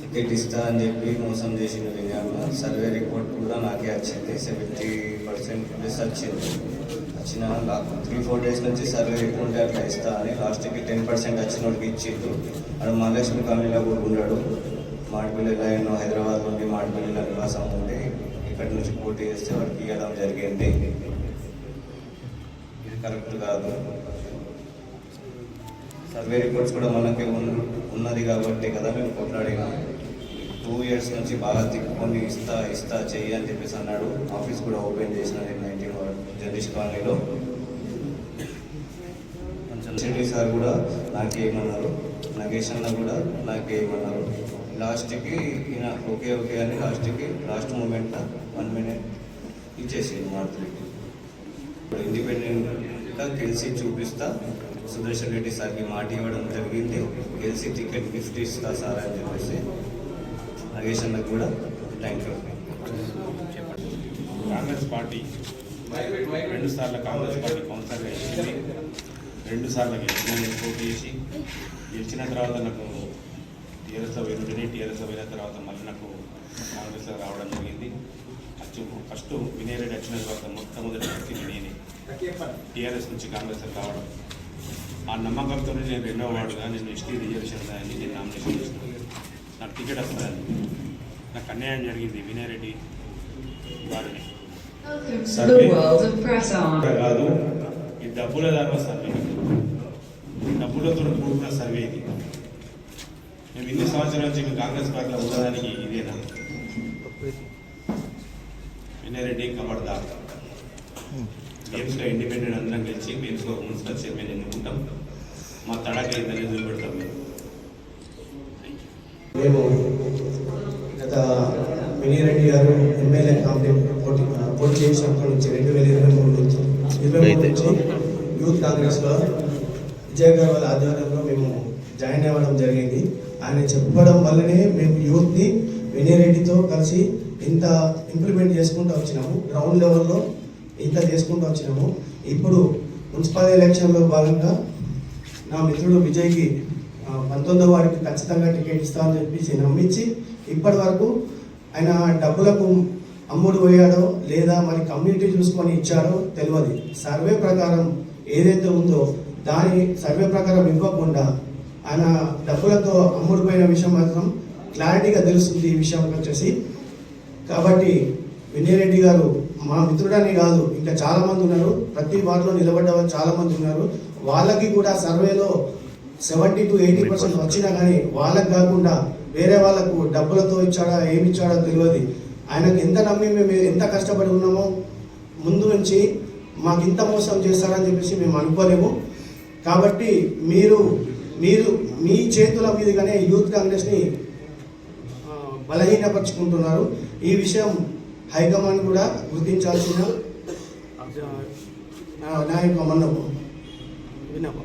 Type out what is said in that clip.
Ticket ఇస్తా అని చెప్పి మోసం చేసిన విజయంలో సర్వే రిపోర్ట్ కూడా నాకే వచ్చింది. సెవెంటీ పర్సెంట్ ప్లస్ వచ్చింది. వచ్చిన త్రీ ఫోర్ డేస్ నుంచి సర్వే రిపోర్ట్ అట్లా ఇస్తా అని లాస్ట్కి టెన్ పర్సెంట్ వచ్చిన వాడికి ఇచ్చిండు. అక్కడ మహాలక్ష్మి కాలనీలో కూడా ఉన్నాడు. మాడిపల్లిలో లైన్ హైదరాబాద్ నుండి మాడిపల్లిలో నివాసం ఉండి ఇక్కడి నుంచి పోటీ చేస్తే వాడికి ఇవ్వడం జరిగింది. ఇది కరెక్ట్ కాదు. సర్వే రిపోర్ట్స్ కూడా మనకి ఉన్నది కాబట్టి కదా మేము కొట్లాడినాం. టూ ఇయర్స్ నుంచి బాగా తిప్పుకొని ఇస్తా ఇస్తా చెయ్యి అని చెప్పేసి అన్నాడు. ఆఫీస్ కూడా ఓపెన్ చేసిన నేను నైన్టీన్ జగదీష్ కాలనీలో. కొంచెం సిటీ సార్ కూడా నాకేమన్నారు నగేష్ అన్న కూడా నాకేమన్నారు. లాస్ట్కి ఈయన ఓకే ఓకే అని లాస్ట్కి లాస్ట్ మూమెంట్ వన్ మినిట్ ఇచ్చేసి మారుతులకి ఇప్పుడు ఇండిపెండెంట్గా గెలిచి చూపిస్తా. సుదర్శన్ రెడ్డి సార్కి మాట ఇవ్వడం జరిగింది. గెలిచి టికెట్ గిఫ్ట్ ఇస్తా సార్ అని చెప్పేసి నగేష్ అన్నకు కూడా థ్యాంక్ యూ కాంగ్రెస్ పార్టీ రెండు సార్లు కాంగ్రెస్ పార్టీ కౌన్సిల్ గెలిచింది. రెండు సార్లు గెలిచిన నేను పోటీ చేసి గెలిచిన తర్వాత నాకు టీఆర్ఎస్లో పోయిన టీఆర్ఎస్లో పోయిన తర్వాత మళ్ళీ నాకు కాంగ్రెస్లో రావడం జరిగింది. ఫస్ట్ ఫస్ట్ వినయ్ రెడ్డి వచ్చిన తర్వాత మొట్టమొదటి వ్యక్తి నేనే. టీఆర్ఎస్ నుంచి కాంగ్రెస్ రావడం. ఆ నమ్మకంతో నేను రెండో వార్డుగా నేను ఎస్టీ రిజర్వేషన్ అని నేను నామినేషన్ చేసిన నాకు టికెట్ వస్తుందని నాకు అన్యాయం జరిగింది వినయ్ రెడ్డి వారిని కాదు. ఈ డబ్బుల దాకా సర్వే. డబ్బులతో కూడుకున్న సర్వే ఇది. మేము ఇన్ని సంవత్సరాల నుంచి కాంగ్రెస్ పార్టీలో ఉండడానికి ఇదేనా? వినయరెడ్డి కబడ్దార్ గేమ్స్లో ఇండిపెండెంట్ అందరం గెలిచి గేమ్స్లో మున్సిపల్ చైర్మన్ ఎన్నుకుంటాం. మా తడక ఇద్దరిని చూపెడతాం మేము. మేము గత మినిరెడ్డి గారు ఎమ్మెల్యే కాంపిటేట్ పోటీ పోటీ చేసినప్పటి నుంచి రెండు వేల ఇరవై మూడు నుంచి ఇరవై మూడు నుంచి యూత్ కాంగ్రెస్లో విజయ్ గారి వాళ్ళ ఆధ్వర్యంలో మేము జాయిన్ అవ్వడం జరిగింది. ఆయన చెప్పడం వల్లనే మేము యూత్ని వినయరెడ్డితో కలిసి ఇంత ఇంప్లిమెంట్ చేసుకుంటూ వచ్చినాము. గ్రౌండ్ లెవెల్లో ఇంత చేసుకుంటూ వచ్చినాము. ఇప్పుడు మున్సిపల్ ఎలక్షన్లో భాగంగా నా మిత్రుడు విజయ్కి ఆ, పంతొమ్మిదో వారికి ఖచ్చితంగా టికెట్ ఇస్తామని చెప్పేసి నమ్మించి ఇప్పటి వరకు ఆయన డబ్బులకు అమ్ముడు పోయాడో లేదా మరి కమ్యూనిటీ చూసుకొని ఇచ్చాడో తెలియదు. సర్వే ప్రకారం ఏదైతే ఉందో దాని సర్వే ప్రకారం ఇవ్వకుండా ఆయన డబ్బులతో అమ్ముడుపోయిన విషయం మాత్రం క్లారిటీగా తెలుస్తుంది ఈ విషయం వచ్చేసి. కాబట్టి వినయరెడ్డి గారు మా మిత్రుడని కాదు ఇంకా చాలామంది ఉన్నారు. ప్రతి వార్డులో నిలబడ్డ వాళ్ళు ఉన్నారు. వాళ్ళకి కూడా సర్వేలో సెవెంటీ టు ఎయిటీ పర్సెంట్ వచ్చినా కానీ వాళ్ళకి కాకుండా వేరే వాళ్ళకు డబ్బులతో ఇచ్చాడా ఏమి ఇచ్చాడో తెలియదు. ఆయనకు ఎంత నమ్మి మేము ఎంత కష్టపడి ఉన్నామో ముందు నుంచి మాకు ఇంత మోసం చేస్తారని చెప్పేసి మేము అనుకోలేము. కాబట్టి మీరు మీరు మీ చేతుల మీదుగానే యూత్ కాంగ్రెస్ని బలహీనపరుచుకుంటున్నారు. ఈ విషయం హైకమాండ్ కూడా గుర్తించాల్సిన నా యొక్క మన్నపు విన్నపం